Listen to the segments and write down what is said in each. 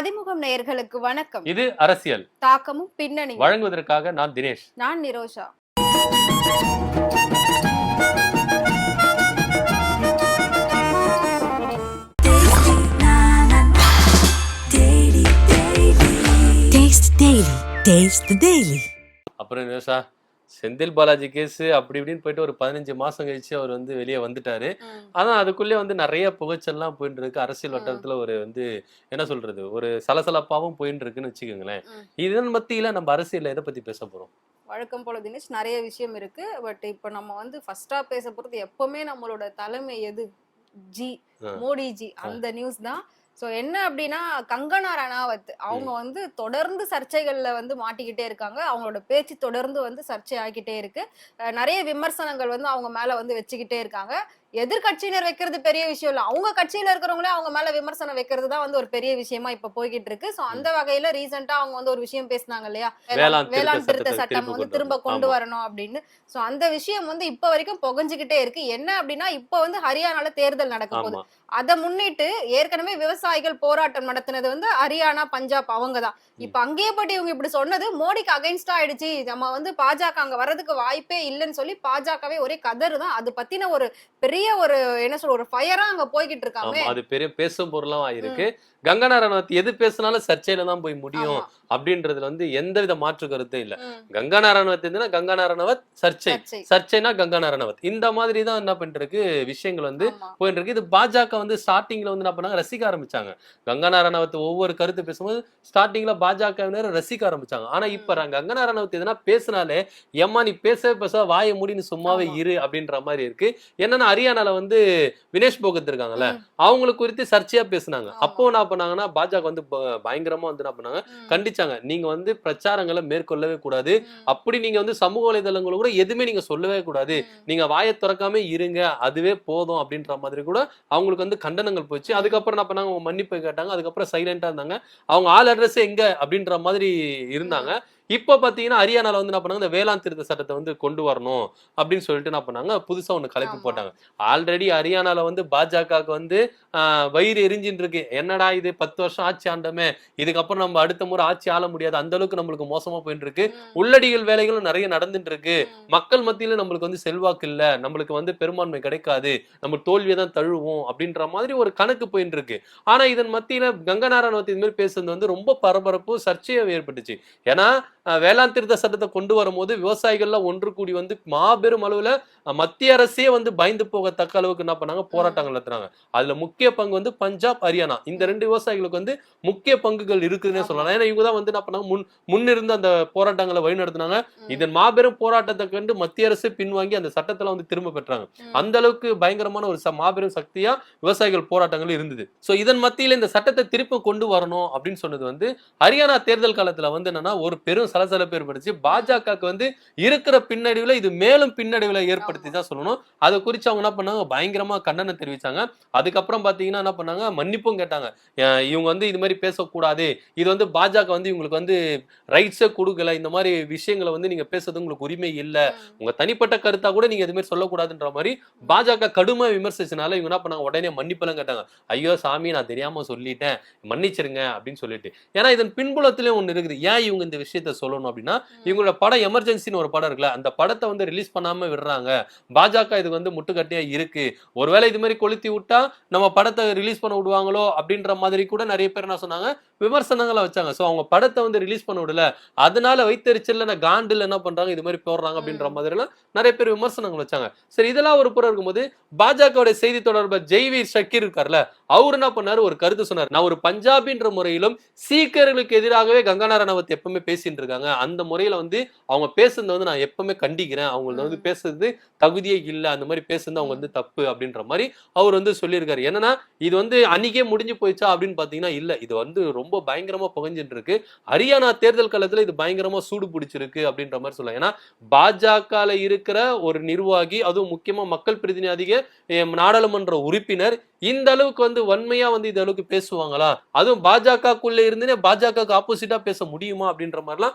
மதிமுகம் நேயர்களுக்கு வணக்கம். இது அரசியல். தாக்கமும் பின்னணி வழங்குவதற்காக நான் தினேஷ். நான் Nirosha. Daily. Taste the Daily. அப்புறம் நிஷா செந்தில் பாலாஜி கேஸ் அப்படி இப்படின்னு போயிட்டு ஒரு பதினஞ்சு மாசம் கழிச்சு அவர் வந்து வெளியே வந்துட்டாரு. ஆனா அதுக்குள்ளே வந்து நிறைய புகைச்சல்லாம் போயிட்டு இருக்கு. அரசியல். வட்டாரத்துல ஒரு வந்து என்ன சொல்றது? ஒரு சலசலப்பாவும் போயிட்டு இருக்குன்னு வச்சுக்கோங்களேன். இதன் மத்தியில நம்ம அரசியல்ல எதை பத்தி பேச போறோம்? வழக்கம் போல தினேஷ் நிறைய விஷயம் இருக்கு. பட் இப்போ நம்ம வந்து ஃபர்ஸ்டா பேச போறது எப்பவுமே நம்மளோட தலைமை எது? ஜி. மோடி ஜி அந்த நியூஸ் தான். ஸோ என்ன அப்படின்னா கங்கனா ரணாவத் அவங்க வந்து தொடர்ந்து சர்ச்சைகள்ல வந்து மாட்டிக்கிட்டே இருக்காங்க. அவங்களோட பேச்சு தொடர்ந்து வந்து சர்ச்சை ஆகிக்கிட்டே இருக்கு. நிறைய விமர்சனங்கள் வந்து அவங்க மேல வந்து வச்சுக்கிட்டே இருக்காங்க. எதிர்கட்சியினர் வைக்கிறது பெரிய விஷயம் இல்ல. அவங்க கட்சியில இருக்கிறவங்களே அவங்க மேல விமர்சனம் வைக்கிறது தான் வந்து ஒரு பெரிய விஷயமா இப்ப போய்கிட்டு இருக்கு. சோ அந்த வகையில ரீசெண்டா அவங்க வந்து ஒரு விஷயம் பேசினாங்க இல்லையா? வேளாண் திருத்த சட்டம் வந்து திரும்ப. கொண்டு. வரணும் அப்படின்னு. சோ அந்த விஷயம் வந்து இப்ப வரைக்கும் புகஞ்சுக்கிட்டே இருக்கு. என்ன அப்படின்னா இப்ப வந்து ஹரியானால தேர்தல் நடக்க போகுது. அதை முன்னிட்டு ஏற்கனவே விவசாயிகள் போராட்டம் நடத்தினது வந்து ஹரியானா பஞ்சாப் அவங்க தான் இப்ப அங்கேயே போட்டு இவங்க இப்படி சொன்னது மோடிக்கு அகைன்ஸ்டா ஆயிடுச்சு. நம்ம வந்து பாஜக அங்க வர்றதுக்கு வாய்ப்பே இல்லைன்னு சொல்லி பாஜகவே ஒரே கதறு தான் அது பத்தின ஒரு பெரிய ஒரு என்ன சொல்ற ஒரு ஃபயரா அங்க போய்கிட்டு இருக்காங்க அது பெரிய பேசும் பொருளாம் ஆயிருக்கு. கங்கனா ரணவத் எது பேசினாலும் சர்ச்சையில தான் போய் முடியும் அப்படின்றதுல வந்து எந்த வித மாற்று கருத்தும் இல்ல. கங்கனா ரணவத் இருந்துன்னா கங்கனா ரணவத் சர்ச்சை. சர்ச்சை. சர்ச்சைனா கங்கனா ரணவத் இந்த மாதிரி தான் என்ன பண்ணிட்டு இருக்கு விஷயங்கள் வந்து. போயிட்டு இருக்கு இது பாஜக வந்து ஸ்டார்டிங்ல வந்து என்ன பண்ணாங்க? ரசிக்க ஆரம்பிச்சாங்க. கங்கனா ரணவத் ஒவ்வொரு கருத்து பேசும்போது ஸ்டார்டிங்ல பாஜகவினர் ரசிக்க ஆரம்பிச்சாங்க. ஆனா இப்ப கங்கனா ரணவத் எதனா பேசினாலே ஏம்மா நீ பேச பேச வாயை மூடின்னு சும்மாவே. இரு அப்படின்ற மாதிரி இருக்கு. என்னன்னா ஹரியானால வந்து வினேஷ் போகத் இருக்காங்கல்ல அவங்களுக்கு குறித்து சர்ச்சையா பேசுனாங்க. அப்போ என்ன பண்ணாங்கன்னா பாஜக வந்து பயங்கரமா வந்து என்ன பண்ணாங்க? கண்டிச்சாங்க. நீங்க வந்து பிரச்சாரங்களை மேற்கொள்ளவே கூடாது. அப்படி நீங்க வந்து சமூக வலைதளங்களை கூட எதுவுமே நீங்க சொல்லவே கூடாது. நீங்க வாயை திறக்காம இருங்க அதுவே போதும் அப்படின்ற மாதிரி கூட அவங்களுக்கு வந்து கண்டனங்கள் போச்சு. அதுக்கப்புறம் என்ன பண்ணாங்க? மன்னிப்பு கேட்டாங்க. அதுக்கப்புறம் சைலண்டா இருந்தாங்க. அவங்க ஆள் அட்ரஸ் எங்க? அப்படின்ற மாதிரி இருந்தாங்க. இப்போ பாத்தீங்கன்னா ஹரியானால வந்து என்ன பண்ணாங்க? இந்த வேளாண் திருத்த சட்டத்தை வந்து கொண்டு வரணும் அப்படின்னு சொல்லிட்டு என்ன பண்ணாங்க? புதுசா ஒண்ணு கலப்பி. போட்டாங்க. ஆல்ரெடி ஹரியானால வந்து பாஜகவுக்கு வந்து வயிறு எரிஞ்சின்னு இருக்கு என்னடா இது? பத்து வருஷம் ஆட்சி ஆண்டமே இதுக்கப்புறம் நம்ம அடுத்த முறை ஆட்சி ஆள முடியாது. அந்த அளவுக்கு நம்மளுக்கு மோசமா போயிட்டு இருக்கு உள்ளடிகள் வேலைகளும் நிறைய நடந்துட்டு இருக்கு. மக்கள் மத்தியில நம்மளுக்கு வந்து செல்வாக்கு இல்ல. நம்மளுக்கு வந்து பெரும்பான்மை கிடைக்காது. நம்ம தோல்வியை தான் தழுவோம் அப்படின்ற மாதிரி ஒரு கணக்கு போயிட்டு இருக்கு ஆனா இதன் மத்தியில கங்கநாராயணவத்தி இது மாதிரி பேசுறது வந்து ரொம்ப பரபரப்பு சர்ச்சையை ஏற்பட்டுச்சு. ஏன்னா வேளாண் திருத்த சட்டத்தை கொண்டு வரும்போது விவசாயிகள்லாம் ஒன்று கூடி வந்து மாபெரும் அளவுல மத்திய அரசே வந்து பயந்து போகத்தக்க அளவுக்கு என்ன பண்ணாங்க? போராட்டங்கள் நடத்துறாங்க. அதுல முக்கிய பங்கு வந்து பஞ்சாப் ஹரியானா. இந்த ரெண்டு விவசாயிகளுக்கு வந்து முக்கிய பங்குகள் இருக்குதுன்னே. சொல்லலாம். ஏன்னா இவங்க தான் வந்து என்ன பண்ணாங்க? முன் முன்னிருந்து அந்த போராட்டங்களை வழிநடத்தினாங்க. இதன் மாபெரும் போராட்டத்தை கண்டு மத்திய அரசு பின்வாங்கி அந்த சட்டத்துல வந்து திரும்ப பெற்றாங்க. அந்த அளவுக்கு பயங்கரமான ஒரு மாபெரும் சக்தியா விவசாயிகள் போராட்டங்கள் இருந்தது. சோ இதன் மத்தியில இந்த சட்டத்தை திருப்ப கொண்டு வரணும் அப்படின்னு சொன்னது வந்து ஹரியானா தேர்தல் காலத்துல வந்து என்னன்னா ஒரு பெரும் சலசலப்பு ஏற்படுச்சு பாஜகவுக்கு வந்து இருக்கிற பின்னடைவுல இது மேலும் பின்னடைவுல ஏற்படுத்தி தான் சொல்லணும். அதை குறித்து அவங்க என்ன பண்ணாங்க? பயங்கரமா கண்டனம் தெரிவிச்சாங்க. அதுக்கப்புறம் பாத்தீங்கன்னா என்ன பண்ணாங்க? மன்னிப்பும் கேட்டாங்க. இவங்க வந்து இது மாதிரி பேசக்கூடாது. இது வந்து பாஜக வந்து இவங்களுக்கு வந்து ரைட்ஸே கொடுக்கல. இந்த மாதிரி விஷயங்களை வந்து நீங்க பேசுறது உங்களுக்கு உரிமை இல்ல. உங்க தனிப்பட்ட கருத்தா கூட நீங்க இது மாதிரி சொல்லக்கூடாதுன்ற மாதிரி பாஜக கடுமை விமர்சிச்சனால இவங்க என்ன பண்ணாங்க? உடனே மன்னிப்பெல்லாம் கேட்டாங்க. ஐயோ சாமி நான் தெரியாம சொல்லிட்டேன். மன்னிச்சிருங்க அப்படின்னு சொல்லிட்டு. ஏன்னா இதன் பின்புலத்திலே ஒன்று இருக்குது. ஏன் இவங்க இந்த விஷயத்த சொல்லணும் அப்படின்னா இவங்களோட படம் எமர்ஜென்சின்னு ஒரு படம் இருக்குல்ல அந்த படத்தை வந்து ரிலீஸ் பண்ணாம விடுறாங்க. பாஜக இதுக்கு வந்து முட்டுக்கட்டையா இருக்கு. ஒருவேளை இது மாதிரி கொளுத்தி விட்டா நம்ம படத்தை ரிலீஸ் பண்ண விடுவாங்களோ அப்படின்ற மாதிரி கூட நிறைய பேர் என்ன சொன்னாங்க விமர்சனங்களை வச்சாங்க. சோ அவங்க படத்தை வந்து ரிலீஸ் பண்ண விடல. அதனால வைத்தறிச்சல்ல நான் காண்டில் என்ன பண்றாங்க இது மாதிரி போடுறாங்க அப்படின்ற. மாதிரி எல்லாம் நிறைய பேர் விமர்சனங்கள் வச்சாங்க. சரி இதெல்லாம் ஒரு புறம் இருக்கும்போது பாஜகவுடைய செய்தி தொடர்பர் ஜெய்வீர் ஷக்கீர் இருக்கார்ல அவர் என்ன பண்ணாரு? ஒரு கருத்து சொன்னார். நான் ஒரு பஞ்சாபின்ற முறையிலும் சீக்கியர்களுக்கு எதிராகவே கங்கனா ரணவத் எப்பவுமே பேசிட்டு இருக்காங்க. அந்த முறையில வந்து அவங்க பேசுனதை வந்து நான் எப்பவுமே கண்டிக்கிறேன். அவங்கள வந்து. பேசுறது தகுதியே இல்ல. அந்த மாதிரி பேசுறது அவங்க வந்து தப்பு அப்படின்ற மாதிரி அவர் வந்து சொல்லியிருக்காரு. என்னன்னா இது வந்து அன்னைக்கே முடிஞ்சு போயிச்சா அப்படின்னு பாத்தீங்கன்னா இல்ல. இது வந்து ரொம்ப பயங்கரமா புகஞ்சிட்டு இருக்கு ஹரியானா தேர்தல் காலத்துல இது பயங்கரமா சூடு பிடிச்சிருக்கு அப்படின்ற மாதிரி சொல்லலாம். ஏன்னா பாஜகல இருக்கிற ஒரு நிர்வாகி அதுவும் முக்கியமா மக்கள் பிரதிநிதிக நாடாளுமன்ற உறுப்பினர் இந்த அளவுக்கு வந்து வன்மையா வந்து இந்த அளவுக்கு பேசுவாங்களா? அதுவும் பாஜகக்குள்ள இருந்துனே பாஜகவுக்கு ஆப்போசிட்டா பேச முடியுமா அப்படின்ற மாதிரிலாம்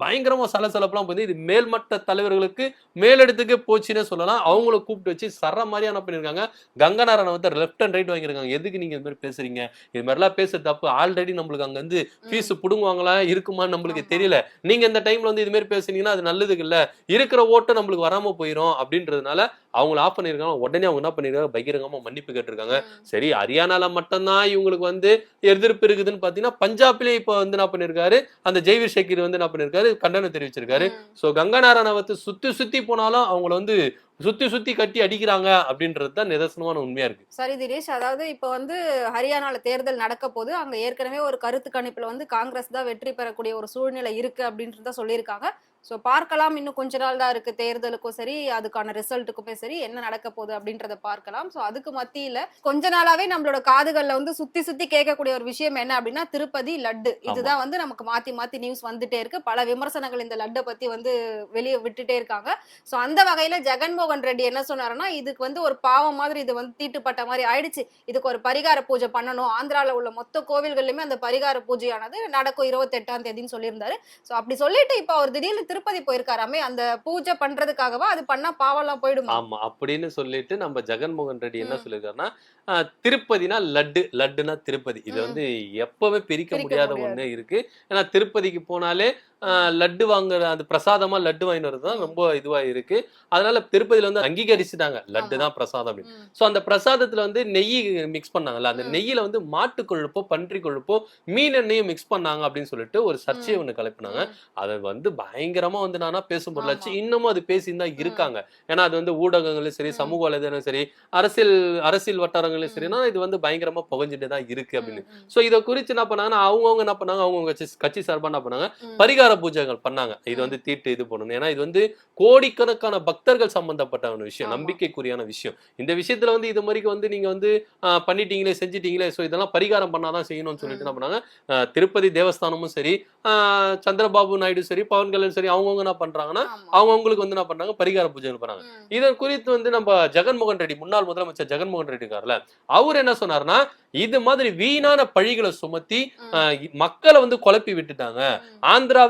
பயங்கரமா சலசலப்பெல்லாம் வந்து இது மேல்மட்ட தலைவர்களுக்கு மேலிடத்துக்கு போச்சுன்னே சொல்லலாம். அவங்கள கூப்பிட்டு வச்சு சர மாதிரி என்ன பண்ணிருக்காங்க கங்கனாரனை வந்து லெஃப்ட் அண்ட் ரைட் வாங்கியிருக்காங்க. எதுக்கு நீங்க இது மாதிரி பேசுறீங்க? இது மாதிரிலாம் பேசுறது தப்பு. ஆல்ரெடி நம்மளுக்கு அங்க வந்து ஃபீஸ் புடுங்குவாங்களா? இருக்குமான்னு நம்மளுக்கு. தெரியல. நீங்க இந்த டைம்ல வந்து இது மாதிரி பேசுனீங்கன்னா அது நல்லதுக்கு இல்ல இருக்கிற ஓட்டு நம்மளுக்கு வராம போயிடும் அப்படின்றதுனால அவங்கள ஆஃப் பண்ணிருக்காங்க உடனே அவங்க என்ன பண்ணிருக்காங்க பகிரங்கமா மன்னிப்பு கேட்டிருக்காங்க. சரி ஹரியானால மட்டும்தான் இவங்களுக்கு வந்து எதிர்ப்பு இருக்குதுன்னு பாத்தீங்கன்னா பஞ்சாப்லயே இப்ப வந்து என்ன பண்ணிருக்காரு அந்த ஜெய்வீர் ஷக்கீர் வந்து என்ன பண்ணிருக்காரு கண்டனம் தெரிவிச்சிருக்காரு. சோ கங்கா நாராயணவத்தை சுத்தி சுத்தி போனாலும் அவங்கள வந்து சுத்தி சுத்தி கட்டி அடிக்கிறாங்க அப்படின்றது தான் நிதர்சனமான உண்மையா இருக்கு. சரி தினேஷ் அதாவது இப்போ வந்து ஹரியானால தேர்தல் நடக்க போது அங்க ஏற்கனவே ஒரு கருத்து கணிப்புல வந்து காங்கிரஸ் தான் வெற்றி பெறக்கூடிய ஒரு சூழ்நிலை இருக்கு அப்படின்றத சொல்லியிருக்காங்க. ஸோ பார்க்கலாம். இன்னும் கொஞ்ச நாள் தான் இருக்கு தேர்தலுக்கும் சரி அதுக்கான ரிசல்ட்டுக்குமே சரி என்ன நடக்க போகுது அப்படின்றத பார்க்கலாம். ஸோ அதுக்கு மத்தியில கொஞ்ச நாளாவே நம்மளோட காதுகள்ல வந்து சுத்தி சுத்தி கேட்கக்கூடிய ஒரு விஷயம் என்ன அப்படின்னா திருப்பதி லட்டு. இதுதான் வந்து நமக்கு மாத்தி மாத்தி நியூஸ் வந்துட்டே இருக்கு. பல விமர்சனங்கள் இந்த லட்டை பத்தி வந்து வெளியே விட்டுட்டே இருக்காங்க. ஸோ அந்த வகையில ஜெகன்மோகன் ரெட்டி என்ன சொன்னாருன்னா இதுக்கு வந்து ஒரு பாவம் மாதிரி இது வந்து தீட்டுப்பட்ட மாதிரி ஆயிடுச்சு. இதுக்கு ஒரு பரிகார பூஜை பண்ணணும். ஆந்திரால உள்ள மொத்த கோவில்கள்லயுமே அந்த பரிகார பூஜையானது நடக்கும் இருபத்தி எட்டாம் தேதின்னு சொல்லியிருந்தாரு. ஸோ அப்படி சொல்லிட்டு இப்போ அவர் திடீர்னு திருப்பதி போயிருக்காராமே அந்த பூஜை பண்றதுக்காகவா? அது பண்ணா பாவம்லாம் போயிடுமா? ஆமா அப்படின்னு சொல்லிட்டு நம்ம ஜெகன்மோகன் ரெட்டி என்ன ஆஹ், திருப்பதினா லட்டு லட்டுனா திருப்பதி. இது. வந்து எப்பவுமே பிரிக்க முடியாத. ஒண்ணு இருக்கு. ஏன்னா திருப்பதிக்கு போனாலே லட்டு வாங்குற அந்த பிரசாதமா லட்டு வாங்கிட்டு வரது தான். ரொம்ப இதுவா இருக்கு அதனால திருப்பதியில வந்து அங்கீகரிச்சுட்டாங்க லட்டு. தான் பிரசாதம் அப்படின்னு. சோ அந்த பிரசாதத்துல வந்து நெய் மிக்ஸ் பண்ணாங்கல்ல அந்த. நெய்யில வந்து மாட்டு கொழுப்போ பன்றி கொழுப்போ மீன் எண்ணெயும் மிக்ஸ் பண்ணாங்க அப்படின்னு சொல்லிட்டு ஒரு சர்ச்சையை கிளப்பினாங்க ம். அதை வந்து பயங்கரமா வந்து நானா பேசும் பொருளாச்சு. இன்னமும் அது தான் இருக்காங்க ஏன்னா அது வந்து ஊடகங்களும் சரி. சமூக வலைதளம் சரி அரசியல் அரசியல் வட்டாரங்களும். சரினா இது வந்து பயங்கரமா புகஞ்சிட்டு தான் இருக்கு அப்படின்னு சோ இதை குறித்து என்ன பண்ணாங்கன்னா அவங்கவுங்க என்ன பண்ணாங்க அவங்கவுங்க கட்சி கட்சி சார்பா என்ன பண்ணாங்க ம். பரிகார பூஜைகள் பண்ணாங்க இது. வந்து தீட்டு இது பண்ணணும் ஏன்னா இது வந்து கோடிக்கணக்கான பக்தர்கள் சம்பந்தப்பட்ட விஷயம். நம்பிக்கைக்குரியான விஷயம் இந்த விஷயத்துல வந்து இது மாதிரி வந்து நீங்க வந்து பண்ணிட்டீங்களே செஞ்சிட்டீங்களே சோ இதெல்லாம் பரிகாரம் பண்ணாதான் செய்யணும்னு சொல்லிட்டு என்ன பண்ணாங்க திருப்பதி தேவஸ்தானமும் சரி சந்திரபாபு நாயுடு சரி பவன் கல்யாண் சரி அவங்கவுங்க என்ன பண்றாங்கன்னா. அவங்கவுங்களுக்கு வந்து என்ன பண்றாங்க பரிகார பூஜைகள் பண்றாங்க. இதன் குறித்து வந்து நம்ம ஜெகன்மோகன் ரெட்டி முன்னாள் முதலமைச்சர் ஜெகன்மோகன் ரெட்டி இருக்கார்ல அவர் என்ன சொன்னாருன்னா இது மாதிரி வீணான பழிகளை சுமத்தி மக்களை வந்து குழப்பி விட்டுட்டாங்க ம்.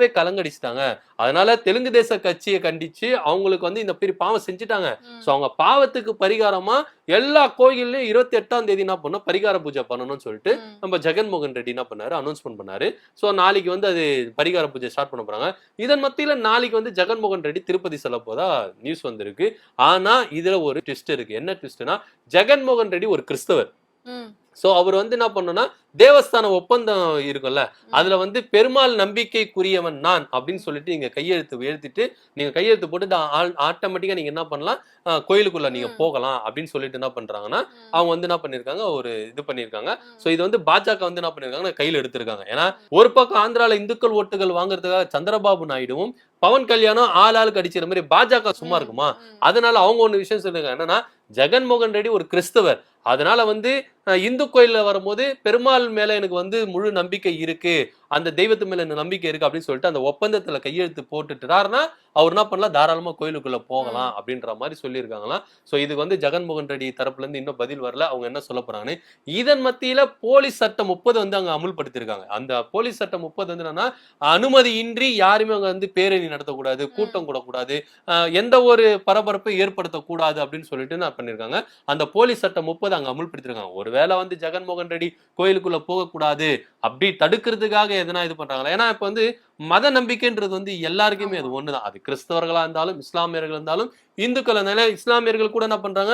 ஆந்திராவே கலங்கடிச்சிட்டாங்க. அதனால தெலுங்கு தேச கட்சியை கண்டிச்சு அவங்களுக்கு வந்து இந்த பெரிய பாவம் செஞ்சுட்டாங்க. சோ அவங்க பாவத்துக்கு பரிகாரமா எல்லா கோயில்லையும் இருபத்தி எட்டாம் தேதி என்ன பண்ணோம் பரிகார பூஜை பண்ணணும்னு சொல்லிட்டு. நம்ம ஜெகன்மோகன் ரெட்டி என்ன பண்ணாரு? அனௌன்ஸ்மெண்ட் பண்ணாரு. சோ நாளைக்கு வந்து அது பரிகார பூஜை ஸ்டார்ட் பண்ண போறாங்க. இதன் மத்தியில நாளைக்கு வந்து ஜெகன்மோகன் ரெட்டி திருப்பதி செல்ல போதா நியூஸ் வந்திருக்கு. ஆனா இதுல ஒரு ட்விஸ்ட் இருக்கு. என்ன ட்விஸ்ட்னா ஜெகன்மோகன் ரெட்டி ஒரு கிறிஸ்தவர். சோ அவர் வந்து என்ன பண்ணணும்னா தேவஸ்தான ஒப்பந்தம் இருக்கும்ல அதுல வந்து பெருமாள் நம்பிக்கைக்குரியவன் நான் அப்படின்னு சொல்லிட்டு நீங்க கையெழுத்து எழுதிட்டு நீங்க கையெழுத்து போட்டு ஆட்டோமேட்டிக்கா நீங்க என்ன பண்ணலாம் கோயிலுக்குள்ள நீங்க. போகலாம் அப்படின்னு சொல்லிட்டு என்ன பண்றாங்கன்னா. அவங்க வந்து என்ன பண்ணிருக்காங்க ஒரு இது பண்ணிருக்காங்க. சோ இது வந்து பாஜக வந்து என்ன பண்ணிருக்காங்க கையில எடுத்திருக்காங்க ஏன்னா ஒரு பக்கம் ஆந்திரால இந்துக்கள் ஓட்டுகள் வாங்குறதுக்காக சந்திரபாபு நாயுடுவும் பவன் கல்யாணம் ஆள் ஆளுக்கு அடிச்சிற மாதிரி பாஜக சும்மா. இருக்குமா. அதனால அவங்க ஒண்ணு விஷயம் சொல்லுங்க என்னன்னா ஜெகன்மோகன் ரெட்டி ஒரு கிறிஸ்தவர் அதனால வந்து இந்து கோயில்ல வரும்போது பெருமாள் மேல எனக்கு வந்து முழு நம்பிக்கை இருக்கு. அந்த தெய்வத்து மேல எனக்கு நம்பிக்கை இருக்கு அப்படின்னு சொல்லிட்டு அந்த ஒப்பந்தத்துல கையெழுத்து போட்டுட்டுறாருன்னா அவர் என்ன பண்ணலாம்? தாராளமா கோயிலுக்குள்ள போகலாம் அப்படின்ற மாதிரி சொல்லியிருக்காங்களாம். சோ இதுக்கு வந்து ஜெகன்மோகன் ரெட்டி தரப்புல இருந்து இன்னும் பதில் வரல. அவங்க என்ன சொல்ல போறாங்கன்னு இதன் மத்தியில போலீஸ் சட்டம் முப்பது வந்து அங்க அமுல்படுத்திருக்காங்க அந்த போலீஸ் சட்டம் முப்பது வந்து என்னன்னா அனுமதியின்றி யாருமே அங்க வந்து பேரணி நடத்தக்கூடாது கூட்டம் கூடக்கூடாது எந்த ஒரு பரபரப்பை ஏற்படுத்தக்கூடாது அப்படின்னு சொல்லிட்டு நான் பண்ணிருக்காங்க அந்த போலீஸ் சட்டம் முப்பது அங்க அமுல்படுத்திருக்காங்க. ஒருவேளை வந்து ஜெகன்மோகன் ரெட்டி கோயிலுக்குள்ள போகக்கூடாது. அப்படி தடுக்கிறதுக்காக எதனா இது பண்றாங்களா? ஏன்னா இப்போ வந்து மத நம்பிக்கைன்றது வந்து எல்லாருக்குமே அது ஒண்ணுதான். அது கிறிஸ்தவர்களா இருந்தாலும் இஸ்லாமியர்கள் இருந்தாலும் இந்துக்கள் இருந்தாலும் இஸ்லாமியர்கள் கூட என்ன பண்றாங்க?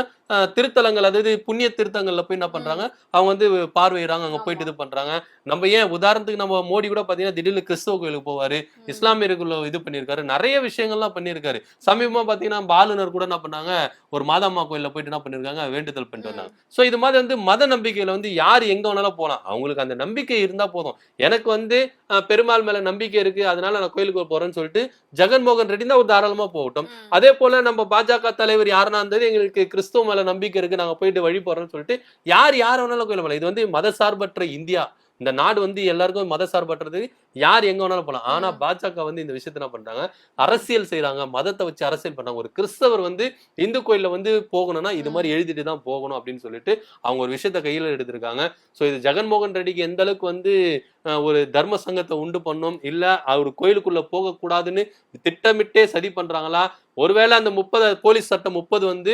திருத்தலங்கள் அதாவது புண்ணிய திருத்தங்கள்ல போய் என்ன பண்றாங்க? அவங்க வந்து பார்வையிடறாங்க அங்க போயிட்டு இது பண்றாங்க. நம்ம ஏன் உதாரணத்துக்கு நம்ம மோடி கூட பாத்தீங்கன்னா திடீர்னு கிறிஸ்தவ கோயிலுக்கு போவாரு. இஸ்லாமியர்கள் இது பண்ணியிருக்காரு. நிறைய விஷயங்கள்லாம் பண்ணியிருக்காரு. சமீபமா பாத்தீங்கன்னா ஆளுநர் கூட என்ன பண்ணாங்க? ஒரு மாதாம்மா கோயில்ல போயிட்டு என்ன பண்ணிருக்காங்க வேண்டுதல் பண்ணிட்டு வந்தாங்க. சோ இது மாதிரி வந்து மத நம்பிக்கையில வந்து யார் எங்க வேணாலும் போலாம் அவங்களுக்கு அந்த நம்பிக்கை இருந்தா போதும். எனக்கு வந்து பெருமாள் மேல நம்பிக்கை இருக்கு அதனால நான் கோயிலுக்கு போறேன்னு சொல்லிட்டு ஜெகன்மோகன் ரெட்டி தான் ஒரு தாராளமா போகட்டும். அதே போல நம்ம பாஜக தலைவர் யாருன்னா இருந்தது எங்களுக்கு கிறிஸ்துவ மேல நம்பிக்கை இருக்கு நாங்க போயிட்டு வழி போறோம்னு சொல்லிட்டு யார் யார் வேணாலும் கோயில் போகலாம். இது வந்து மத சார்பற்ற இந்தியா. இந்த நாடு வந்து எல்லாருக்கும் மத சார்பற்றது யார் எங்க வேணாலும் போலாம். ஆனா. பாஜக வந்து இந்த விஷயத்த என்ன பண்றாங்க? அரசியல் செய்றாங்க. மதத்தை வச்சு அரசியல் பண்றாங்க. ஒரு கிறிஸ்தவர் வந்து இந்து கோயில்ல வந்து போகணும்னா இது மாதிரி எழுதிட்டு தான் போகணும் அப்படின்னு சொல்லிட்டு அவங்க ஒரு விஷயத்த கையில எடுத்திருக்காங்க. சோ இது ஜெகன்மோகன் ரெட்டிக்கு எந்த அளவுக்கு வந்து ஒரு தர்ம சங்கத்தை உண்டு பண்ணும்? இல்ல அவர் கோயிலுக்குள்ள போக கூடாதுன்னு திட்டமிட்டே சதி பண்றாங்களா? ஒருவேளை அந்த முப்பது போலீஸ் சட்டம் முப்பது வந்து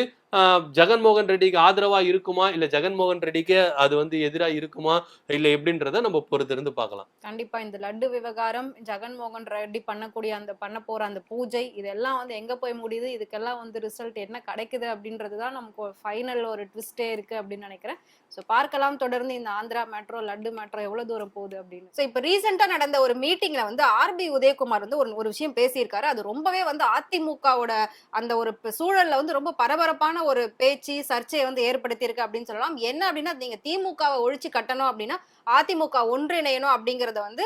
ஜெகன்மோகன் ரெட்டிக்கு ஆதரவா இருக்குமா? இல்ல ஜெகன்மோகன் ரெட்டிக்கு அது வந்து எதிரா இருக்குமா? இல்ல எப்படின்றத நம்ம பொறுத்திருந்து பார்க்கலாம். கண்டிப்பா இந்த லட்டு விவகாரம் ஜெகன்மோகன் ரெட்டி பண்ணக்கூடிய அந்த பண்ண போற அந்த பூஜை இதெல்லாம் வந்து எங்க போய் முடியுது? இதுக்கெல்லாம் வந்து ரிசல்ட் என்ன கிடைக்குது அப்படின்றது தான் நமக்கு ஃபைனல் ஒரு ட்விஸ்டே இருக்கு அப்படின்னு நினைக்கிறேன். ஸோ பார்க்கலாம் தொடர்ந்து இந்த ஆந்திரா மெட்ரோ லட்டு மெட்ரோ எவ்வளவு தூரம் போகுது அப்படின்னு. ஸோ இப்போ ரீசெண்டா நடந்த ஒரு மீட்டிங்ல வந்து ஆர்பி உதயகுமார் வந்து ஒரு ஒரு விஷயம் பேசியிருக்காரு. அது ரொம்பவே வந்து அதிமுகவோட அந்த ஒரு சூழல்ல வந்து ரொம்ப பரபரப்பான ஒரு பேச்சு சர்ச்சையை வந்து ஏற்படுத்தியிருக்கு அப்படின்னு சொல்லலாம். என்ன அப்படின்னா நீங்க திமுகவை ஒழிச்சு கட்டணும் அப்படின்னா அதிமுக ஒன்றிணையணும் அப்படிங்கறத வந்து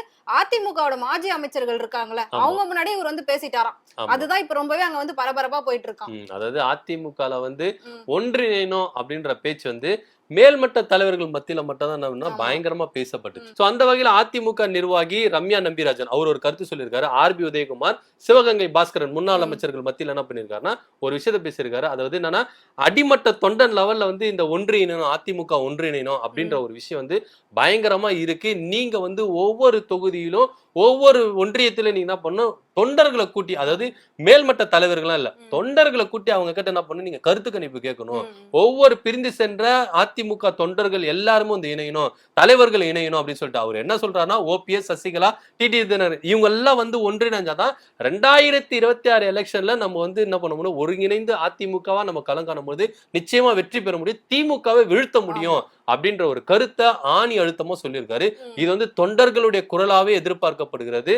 அதிமுகவோட மாஜி அமைச்சர்கள் இருக்காங்களே. அவங்க முன்னாடியே இவர் வந்து பேசிட்டாராம். அதுதான் இப்ப ரொம்பவே அங்க வந்து பரபரப்பா போயிட்டு இருக்கான் அதாவது அதிமுகல வந்து ம். ஒன்றிணையணும் அப்படின்ற பேச்சு வந்து மேல்மட்ட தலைவர்கள் மத்தியில மட்டும் தான் என்ன. பயங்கரமா பேசப்பட்டுச்சு சோ அந்த வகையில அதிமுக நிர்வாகி ரம்யா நம்பிராஜன் அவர் ஒரு கருத்து சொல்லியிருக்காரு. ஆர்பி உதயகுமார் சிவகங்கை பாஸ்கரன் முன்னாள். அமைச்சர்கள் மத்தியில என்ன பண்ணிருக்காருன்னா ஒரு விஷயத்த பேசியிருக்காரு. அதாவது என்னன்னா அடிமட்ட தொண்டன் லெவல்ல வந்து இந்த ஒன்றிணையணும் அதிமுக ஒன்றிணையணும் அப்படின்ற ஒரு விஷயம் வந்து பயங்கரமா இருக்கு. நீங்க வந்து ஒவ்வொரு தொகுதியிலும் ஒவ்வொரு ஒன்றியத்திலும் நீங்க என்ன பண்ணும் தொண்டர்களை கூட்டி அதாவது மேல்மட்ட தலைவர்கள்லாம் இல்ல. தொண்டர்களை கூட்டி அவங்க கிட்ட என்ன பண்ணணும்? நீங்க கருத்து கணிப்பு கேட்கணும். ஒவ்வொரு பிரிந்து சென்ற அதிமுக தொண்டர்கள் எல்லாருமே வந்து இணையணும். தலைவர்கள் இணையணும் அப்படின்னு சொல்லிட்டு அவர் என்ன சொல்றாருன்னா ஓபிஎஸ் சசிகலா டிடி தினர் இவங்க எல்லாம் வந்து ஒன்றிணைஞ்சாதான் ரெண்டாயிரத்தி இருபத்தி ஆறு எலெக்ஷன்ல நம்ம வந்து என்ன பண்ண முடியும்? ஒருங்கிணைந்து அதிமுகவா நம்ம களம் காணும் போது நிச்சயமா வெற்றி பெற முடியும். திமுகவை வீழ்த்த முடியும். அப்படின்ற ஒரு கருத்தை ஆணி அழுத்தமா சொல்லியிருக்காரு. இது வந்து தொண்டர்களுடைய குரலாவே எதிர்பார்க்கப்படுகிறது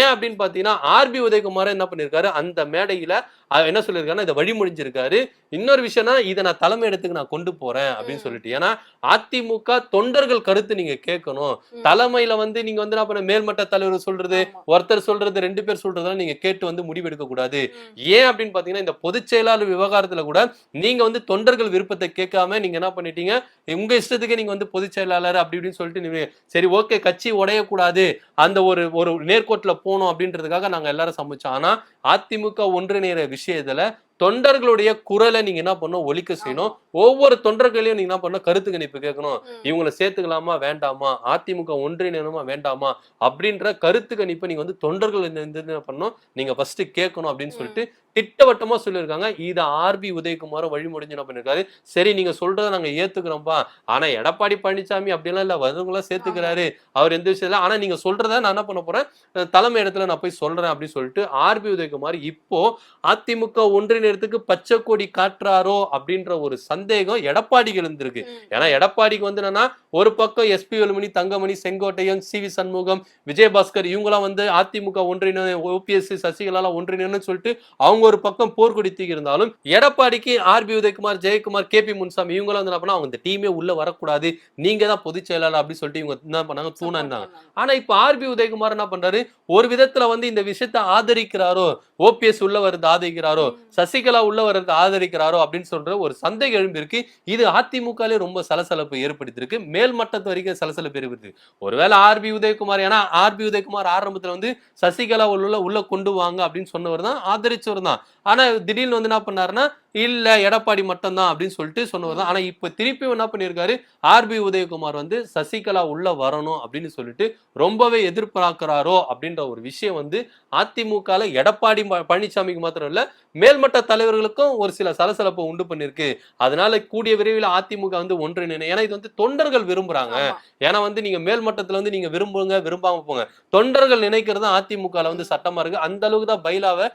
ஏன் அப்படின்னு பாத்தீங்கன்னா ஆர்பி உதயகுமார் என்ன பண்ணிருக்காரு அந்த மேடையில என்ன சொல்லியிருக்காருன்னா இதை வழிமொழிஞ்சிருக்காரு இன்னொரு விஷயம்னா இதை நான் தலைமை இடத்துக்கு நான் கொண்டு போறேன் அப்படின்னு. சொல்லிட்டு ஏன்னா அதிமுக தொண்டர்கள் கருத்து நீங்க கேட்கணும். தலைமையில வந்து நீங்க வந்து என்ன பண்ண மேல்மட்ட தலைவர் சொல்றது. ஒருத்தர் சொல்றது ரெண்டு பேர் சொல்றதெல்லாம் நீங்க கேட்டு வந்து முடிவெடுக்க கூடாது. ஏன் அப்படின்னு பாத்தீங்கன்னா இந்த பொதுச் செயலாளர் விவகாரத்துல கூட நீங்க வந்து தொண்டர்கள் விருப்பத்தை கேட்காம நீங்க என்ன பண்ணிட்டீங்க உங்க வருஷத்துக்கு நீங்க வந்து பொதுச் செயலாளர் அப்படி இப்படின்னு சொல்லிட்டு நீங்க சரி ஓகே கட்சி உடையக்கூடாது. அந்த ஒரு ஒரு நேர்கோட்டில் போகணும் அப்படின்றதுக்காக நாங்க எல்லாரும் சமைச்சோம். ஆனா அதிமுக ஒன்றிணைகிற விஷயத்துல தொண்டர்களுடைய குரலை நீங்க என்ன பண்ணணும்? ஒலிக்க செய்யணும். ஒவ்வொரு தொண்டர்களையும் நீங்க என்ன பண்ணணும்? கருத்து கணிப்பு கேட்கணும். இவங்களை சேர்த்துக்கலாமா? வேண்டாமா? அதிமுக ஒன்றிணையணுமா? வேண்டாமா? அப்படின்ற கருத்து கணிப்பை நீங்க வந்து தொண்டர்கள் என்ன பண்ணணும்? நீங்க ஃபர்ஸ்ட் கேட்கணும் அப்படின்னு சொல்லிட்டு திட்டவட்டமா சொல்லியிருக்காங்க. இத ஆர்பி உதயகுமாரும் வழிமொழிஞ்சு என்ன பண்ணிருக்காரு? சரி நீங்க சொல்றதை நாங்க ஏத்துக்கிறோம்ப்பா ஆனா எடப்பாடி பழனிசாமி அப்படிலாம் இல்ல. வருவங்களாம் சேர்த்துக்கிறாரு. அவர் எந்த விஷயத்துல? ஆனா நீங்க சொல்றத நான் என்ன பண்ண போறேன்? தலைமை இடத்துல நான் போய் சொல்றேன் அப்படின்னு சொல்லிட்டு ஆர்பி உதயகுமார் இப்போ அதிமுக ஒன்றிணையத்துக்கு பச்சை கொடி காட்டுறாரோ அப்படின்ற ஒரு சந்தேகம் எடப்பாடிக்கு இருந்திருக்கு. ஏன்னா எடப்பாடிக்கு வந்து என்னன்னா ஒரு பக்கம் S P Velumani Thangamani Sengottaiyan C V Shanmugam Vijayabaskar இவங்களாம் வந்து அதிமுக ஒன்றிணை ஓபிஎஸ் சசிகலாலாம் ஒன்றிணைன்னு சொல்லிட்டு அவங்க ஒரு பக்கம் போர்க்கொடி தூக்கி இருந்தாலும் எடப்பாடிக்கு R B Udhayakumar Jayakumar K P Munusamy இவங்களாம் வந்து என்ன பண்ணா அவங்க இந்த டீமே உள்ள வரக்கூடாது நீங்க தான் பொதுச் செயலாளர் அப்படின்னு சொல்லிட்டு இவங்க என்ன பண்ணாங்க தூணா இருந்தாங்க ஆனா இப்ப ஆர்பி உதயகுமார் என்ன பண்றாரு ஒரு விதத்துல வந்து இந்த விஷயத்தை ஆதரிக்கிறாரோ ஓபிஎஸ் உள்ள வருது ஆதரிக்கிறாரோ ம். சசிகலா உள்ளவர் ஆதரிக்கிறாரோ அப்படின்னு சொல்ற ஒரு சந்தேகம் எழும்பியிருக்கு இது அதிமுகலே ரொம்ப சலசலப்பு ஏற்படுத்தியிருக்கு. மேல் மட்டத்து வரைக்கும் சலசலப்பு ஏற்படுத்தி ஒருவேளை ஆர்பி உதயகுமார் ஏன்னா ஆர்பி உதயகுமார் ஆரம்பத்தில் வந்து சசிகலா உள்ள உள்ள கொண்டு வாங்க அப்படின்னு சொன்னவர் தான் ஆதரிச்சவர் தான். ஆனா திடீர்னு வந்து என்ன பண்ணாருன்னா இல்ல எடப்பாடி மட்டும்தான் அப்படின்னு சொல்லிட்டு சொன்னவர் தான். ஆனா இப்ப திருப்பி என்ன பண்ணியிருக்காரு ஆர்பி உதயகுமார் வந்து சசிகலா உள்ள வரணும் அப்படின்னு சொல்லிட்டு ரொம்பவே எதிர்பார்க்கிறாரோ அப்படின்ற ஒரு விஷயம் வந்து அதிமுகல எடப்பாடி பழனிசாமிக்கு மாத்திரம் இல்ல மேல்மட்ட தலைவர்களுக்கும் ஒரு சில சலசலப்பை உண்டு பண்ணிருக்கு. அதனால கூடிய விரைவில் அதிமுக வந்து ஒன்றிணை ஏன்னா இது வந்து தொண்டர்கள் விரும்புறாங்க. ஆமா. ஏன்னா வந்து நீங்க மேல்மட்டத்துல வந்து நீங்க விரும்புங்க விரும்பாம போங்க. தொண்டர்கள் நினைக்கிறது தான் அதிமுகல வந்து சட்டமா இருக்கு. அந்த அளவுக்கு தான் பைலாவை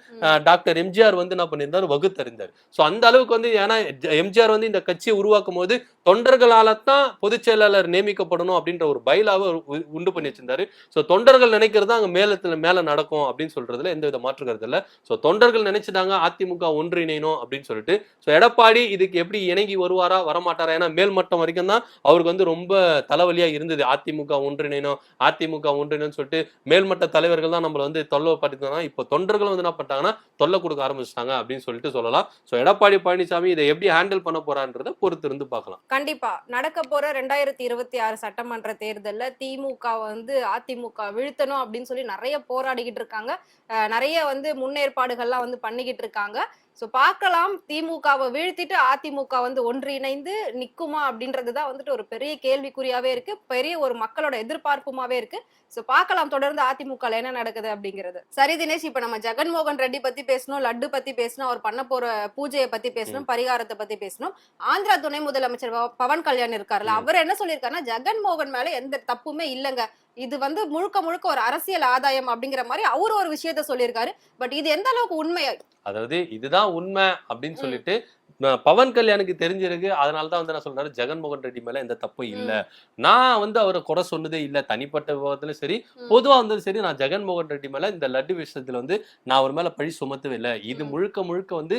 டாக்டர் எம்ஜிஆர் வந்து என்ன பண்ணியிருந்தார்? வகுத்தறிந்தார். சோ அந்த அளவுக்கு வந்து ஏன்னா எம்ஜிஆர் வந்து இந்த கட்சியை உருவாக்கும் போது தொண்டர்களால தான் பொதுச் செயலாளர் நியமிக்கப்படணும் அப்படின்ற ஒரு பயிலாவை உ- உண்டு பண்ணி வச்சிருந்தாரு. ஸோ தொண்டர்கள் நினைக்கிறது அங்கே அங்க மேலத்துல மேல நடக்கும் அப்படின்னு சொல்றதுல எந்த வித மாற்று கருத்து சோ தொண்டர்கள் நினைச்சிட்டாங்க அதிமுக ஒன்றிணைணும் அப்படின்னு சொல்லிட்டு. சோ எடப்பாடி இதுக்கு எப்படி இணங்கி வருவாரா வரமாட்டாரா? ஏன்னா மேல்மட்டம் வரைக்கும் தான் அவருக்கு வந்து ரொம்ப தலைவலியா இருந்தது. அதிமுக ஒன்றிணைணும் அதிமுக ஒன்றிணைன்னு சொல்லிட்டு மேல்மட்ட தலைவர்கள் தான் நம்மளை வந்து தொல்லை படுத்தினா இப்போ தொண்டர்கள் வந்து என்ன பண்ணிட்டாங்கன்னா தொல்லை கொடுக்க ஆரம்பிச்சிட்டாங்க அப்படின்னு சொல்லிட்டு சொல்லலாம். ஸோ எடப்பாடி பழனிசாமி இதை எப்படி ஹேண்டில் பண்ண போறான்றத பொறுத்து இருந்து பார்க்கலாம். கண்டிப்பா. நடக்க போற ரெண்டாயிரத்தி இருபத்தி ஆறு சட்டமன்ற தேர்தல்ல திமுக வந்து அதிமுக வீழ்த்தணும் அப்படின்னு சொல்லி நிறைய போராடிக்கிட்டு இருக்காங்க. அஹ் நிறைய வந்து முன்னேற்பாடுகள்லாம் வந்து பண்ணிக்கிட்டு இருக்காங்க. ஸோ பார்க்கலாம். திமுகவை வீழ்த்திட்டு அதிமுக வந்து ஒன்றிணைந்து நிக்குமா அப்படின்றது தான் வந்துட்டு ஒரு பெரிய கேள்விக்குறியாவே இருக்கு. பெரிய ஒரு மக்களோட எதிர்பார்ப்புமாவே இருக்கு. ஸோ பார்க்கலாம் தொடர்ந்து அதிமுக என்ன நடக்குது அப்படிங்கிறது. சரி தினேஷ் இப்ப நம்ம ஜெகன்மோகன் ரெட்டி பத்தி பேசணும் லட்டு பத்தி பேசணும் அவர் பண்ண போற பூஜையை பத்தி பேசணும் பரிகாரத்தை பத்தி பேசணும். ஆந்திரா துணை முதலமைச்சர் பவ- பவன் கல்யாண் இருக்காருல்ல. அவர் என்ன சொல்லியிருக்காருன்னா ஜெகன்மோகன் மேல எந்த தப்புமே இல்லைங்க. இது வந்து முழுக்க முழுக்க ஒரு அரசியல் ஆதாயம் அப்படிங்கிற மாதிரி அவர் ஒரு விஷயத்த சொல்லியிருக்காரு பட் இது எந்த அளவுக்கு உண்மை அதாவது இதுதான் உண்மை அப்படின்னு. சொல்லிட்டு நான் பவன் கல்யாணுக்கு தெரிஞ்சிருக்கு அதனால தான் வந்து நான் சொல்றாரு ஜெகன்மோகன் ரெட்டி மேல எந்த தப்பும் இல்ல நான் வந்து அவரை குறை சொன்னதே இல்ல தனிப்பட்ட விவாதத்துல சரி ம். பொதுவா வந்து சரி நான் ஜெகன்மோகன் ரெட்டி மேல இந்த லட்டு விஷயத்துல வந்து நான் அவர் மேல பழி சுமத்தவே இல்லை இது. முழுக்க முழுக்க வந்து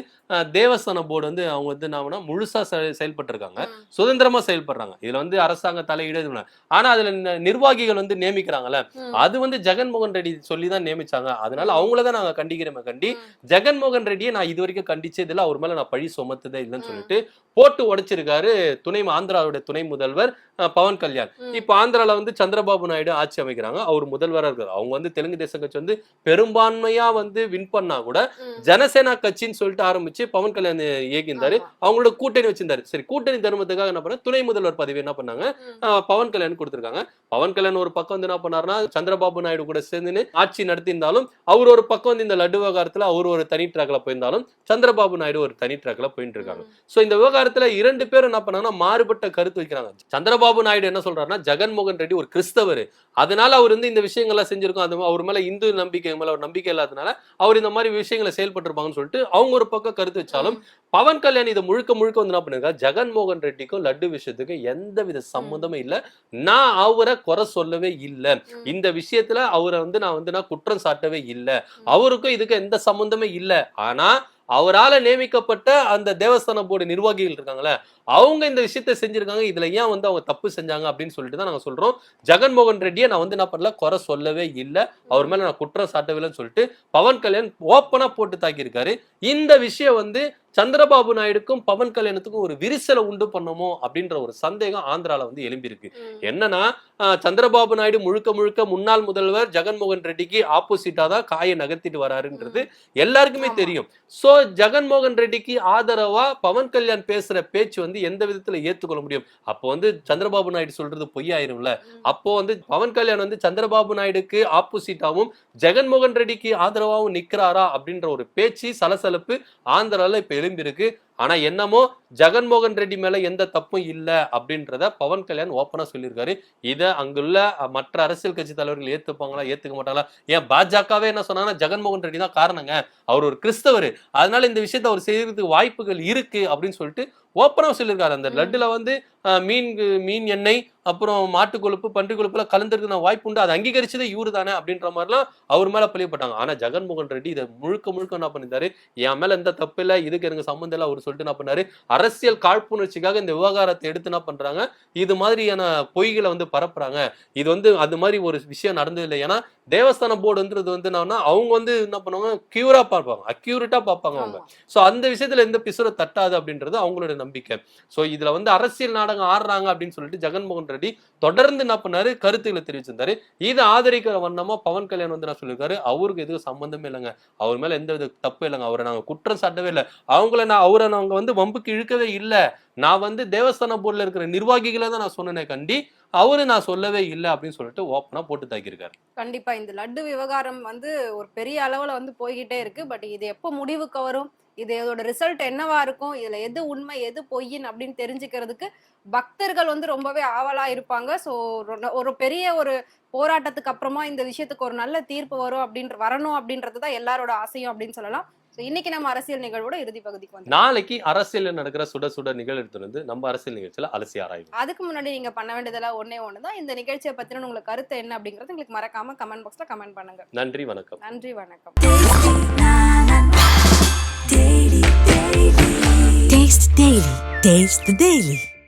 தேவஸ்தான போர்டு வந்து அவங்க வந்து என்ன முழுசா செயல்பட்டு இருக்காங்க. சுதந்திரமா செயல்படுறாங்க இதுல வந்து அரசாங்க தலையீடு ஆனா அதுல நிர்வாகிகள் வந்து நியமிக்கிறாங்கல்ல. அது வந்து ஜெகன்மோகன் ரெட்டி சொல்லி தான் நியமிச்சாங்க அதனால. அவங்கள தான் நாங்க கண்டிக்கிறோமே கண்டி. ஜெகன்மோகன் ரெட்டியை நான் இது வரைக்கும் கண்டிச்சது இல்ல அவர் மேல நான் பழி சுமத்ததே இல்லைன்னு. சொல்லிட்டு போட்டு உடைச்சிருக்காரு துணை ஆந்திராவுடைய துணை முதல்வர் பவன் கல்யாண். இப்போ ஆந்திரால வந்து சந்திரபாபு நாயுடு ஆட்சி அமைக்கிறாங்க. அவர் முதல்வரா இருக்காரு. அவங்க வந்து தெலுங்கு தேசம் கட்சி வந்து பெரும்பான்மையா வந்து வின் பண்ணா கூட. ஜனசேனா கட்சின்னு சொல்லிட்டு ஆரம்பிச்சு பவன் கல்யாண் இயக்கியிருந்தாரு. அவங்களோட கூட்டணி வச்சிருந்தாரு. சரி கூட்டணி தர்மத்துக்காக என்ன பண்ண துணை முதல்வர் பதவி என்ன பண்ணாங்க? பவன் கல்யாண் கொடுத்திருக்காங்க. பவன் கல்யாண் ஒரு பக்கம் வந்து என்ன பண்ணாருன்னா சந்திரபாபு நாயுடு கூட சேர்ந்துன்னு ஆட்சி நடத்தியிருந்தாலும் அவர் ஒரு பக்கம் வந்து இந்த லட்டு விவகாரத்துல அவர் ஒரு தனி ட்ராக்ல போயிருந்தாலும் சந்திரபாபு நாயுடு ஒரு தனி ட்ராக்ல போயிட்டு இருக்காங்க. சோ இந்த விவகாரத்துல இரண்டு பேரும் என்ன பண்ணாங்கன்னா மாறுபட்ட கருத்து வைக்கிறாங்க. சந்திரபாபு நாயுடு என்ன சொல்றாருன்னா ஜெகன்மோகன் ரெட்டி ஒரு கிறிஸ்தவர். அதனால அவர் வந்து இந்த விஷயங்கள்லாம் செஞ்சிருக்கோம். அது அவர் மேல இந்து நம்பிக்கை மேல ஒரு நம்பிக்கை இல்லாதனால அவர் இந்த மாதிரி விஷயங்களை செயல்பட்டிருப்பாங்கன்னு சொல்லிட்டு அவங்க ஒரு பக்கம் கருத்து வச்சாலும் பவன் கல்யாண் இதை முழுக்க முழுக்க வந்து என்ன பண்ணிருக்காரு? ஜெகன்மோகன் ரெட்டிக்கும் லட்டு விஷயத்துக்கும் எந்த வித சம்மந்தமும் இல்ல. நான் அவரை குறை சொல்லவே இல்ல. இந்த விஷயத்துல அவரை வந்து நான் வந்து நான் குற்றம் சாட்டவே இல்ல. அவருக்கும் இதுக்கு எந்த சம்பந்தமே இல்ல. ஆனா அவரால் நியமிக்கப்பட்ட அந்த தேவஸ்தான போர்டு நிர்வாகிகள் இருக்காங்களே அவங்க இந்த விஷயத்த செஞ்சிருக்காங்க. இதுல ஏன் வந்து அவங்க தப்பு செஞ்சாங்க அப்படின்னு சொல்லிட்டு தான் நாங்கள் சொல்றோம். ஜெகன்மோகன் ரெட்டியை நான் வந்து என்ன பண்ணல குறை சொல்லவே இல்லை. அவர் மேல நான் குற்றம் சாட்டவில்லைன்னு சொல்லிட்டு பவன் கல்யாண் ஓப்பனா போட்டு தாக்கியிருக்காரு. இந்த விஷயம் வந்து சந்திரபாபு நாயுடுக்கும் பவன் கல்யாணத்துக்கும் ஒரு விரிசலை உண்டு பண்ணுமோ அப்படின்ற ஒரு சந்தேகம் ஆந்திரால வந்து எழும்பியிருக்கு. என்னன்னா சந்திரபாபு நாயுடு முழுக்க முழுக்க முன்னாள் முதல்வர் ஜெகன்மோகன் ரெட்டிக்கு ஆப்போசிட்டா தான் காயை நகர்த்திட்டு வராருன்றது எல்லாருக்குமே. தெரியும் சோ ஜெகன்மோகன் ரெட்டிக்கு ஆதரவா பவன் கல்யாண் பேசுற பேச்சு வந்து எந்த விதத்துல ஏத்துக்கொள்ள முடியும் அப்போ வந்து சந்திரபாபு நாயுடு சொல்றது பொய்யாயிரும்ல. அப்போ வந்து பவன் கல்யாண் வந்து சந்திரபாபு நாயுடுக்கு ஆப்போசிட்டாவும் ஜெகன்மோகன் ரெட்டிக்கு ஆதரவாகவும் நிக்கிறாரா அப்படின்ற ஒரு பேச்சு சலசலப்பு ஆந்திரால இப்ப எழும்பியிருக்கு. ஆனா என்னமோ ஜெகன்மோகன் ரெட்டி மேல எந்த தப்பும் இல்லை அப்படின்றத பவன் கல்யாண் ஓப்பனா சொல்லியிருக்காரு. இதை அங்குள்ள மற்ற அரசியல் கட்சி தலைவர்கள் ஏத்துப்பாங்களா ஏத்துக்க மாட்டாங்களா? ஏன் பாஜகவே என்ன சொன்னாங்கன்னா ஜெகன்மோகன் ரெட்டி தான் காரணங்க. அவர் ஒரு கிறிஸ்தவர். அதனால இந்த விஷயத்த அவர் செய்யறதுக்கு வாய்ப்புகள் இருக்கு அப்படின்னு சொல்லிட்டு ஓப்பனா சொல்லியிருக்காரு. அந்த லட்டில் லட்டுல வந்து மீன் மீன் எண்ணெய் அப்புறம் மாட்டு கொழுப்பு பன்றி கொழுப்புல கலந்துருக்கு வாய்ப்பு உண்டு அதை அங்கீகரிச்சதே இவரு தானே அப்படின்ற மாதிரிலாம் அவர் மேல பழியப்பட்டாங்க ஆனா ஜெகன்மோகன் ரெட்டி இதை முழுக்க முழுக்க என்ன பண்ணிருந்தாரு? என் மேல எந்த தப்பு இல்ல இதுக்கு எனக்கு சம்மந்தம் இல்லை அவர் சொல்லிட்டு என்ன பண்ணாரு? அரசியல் காழ்ப்புணர்ச்சிக்காக இந்த விவகாரத்தை எடுத்து என்ன பண்றாங்க? இது மாதிரியான பொய்களை வந்து பரப்புறாங்க. இது வந்து அது மாதிரி ஒரு விஷயம் நடந்தது இல்லை ஏன்னா தேவஸ்தான போர்டுன்றது வந்து என்னன்னா அவங்க வந்து என்ன பண்ணுவாங்க? கியூரா பார்ப்பாங்க. அக்யூரேட்டா பார்ப்பாங்க அவங்க. சோ அந்த விஷயத்துல எந்த பிசுரை தட்டாது அப்படின்றது அவங்களோட நம்பிக்கை. சோ இதுல வந்து அரசியல் நாடகம் ஆடுறாங்க அப்படின்னு சொல்லிட்டு ஜெகன்மோகன் ரெட்டி தொடர்ந்து என்ன பண்ணாரு? கருத்துக்களை தெரிவிச்சிருந்தாரு. இதை ஆதரிக்கிற வண்ணமா பவன் கல்யாண் வந்து நான் சொல்லியிருக்காரு அவருக்கு எதுவும் சம்பந்தமே இல்லைங்க. அவர் மேல எந்த வித தப்பு இல்லைங்க. அவரை நாங்க குற்றம் சாட்டவே இல்லை. அவங்கள நான் அவரை நாங்க வந்து வம்புக்கு இழுக்கவே இல்லை. நான் வந்து தேவஸ்தான போர்டில் இருக்கிற நிர்வாகிகளை தான் நான் சொன்னேனே கண்டி அவரு நான் சொல்லவே இல்லை அப்படின்னு சொல்லிட்டு ஓப்பனா போட்டு தாக்கியிருக்காரு. கண்டிப்பா. இந்த லட்டு விவகாரம் வந்து ஒரு பெரிய அளவுல வந்து போய்கிட்டே இருக்கு. பட் இது எப்போ முடிவுக்கு வரும்? இது இதோட ரிசல்ட் என்னவா இருக்கும்? இதுல எது உண்மை எது பொய்யின் அப்படின்னு தெரிஞ்சுக்கிறதுக்கு பக்தர்கள் வந்து ரொம்பவே ஆவலா இருப்பாங்க. ஸோ ஒரு பெரிய ஒரு போராட்டத்துக்கு அப்புறமா இந்த விஷயத்துக்கு ஒரு நல்ல தீர்ப்பு வரும் அப்படின்ற வரணும் அப்படின்றது தான் எல்லாரோட ஆசையும் அப்படின்னு சொல்லலாம். ஸோ இன்னைக்கு நம்ம அரசியல் நிகழ்வோட இறுதி பகுதிக்கு வந்து நாளைக்கு அரசியல்ல நடக்கிற சுட சுட நிகழ்வு வந்து நம்ம அரசியல் நிகழ்ச்சியில அலசி ஆராய்வோம். அதுக்கு முன்னாடி நீங்க பண்ண வேண்டியதெல்லாம் ஒண்ணே ஒன்று தான். இந்த நிகழ்ச்சியை பத்தின உங்களுக்கு கருத்து என்ன அப்படிங்கறது உங்களுக்கு மறக்காம கமெண்ட் பாக்ஸ்ல கமெண்ட் பண்ணுங்க. நன்றி வணக்கம். நன்றி வணக்கம். Taste the Daily. Taste the Daily.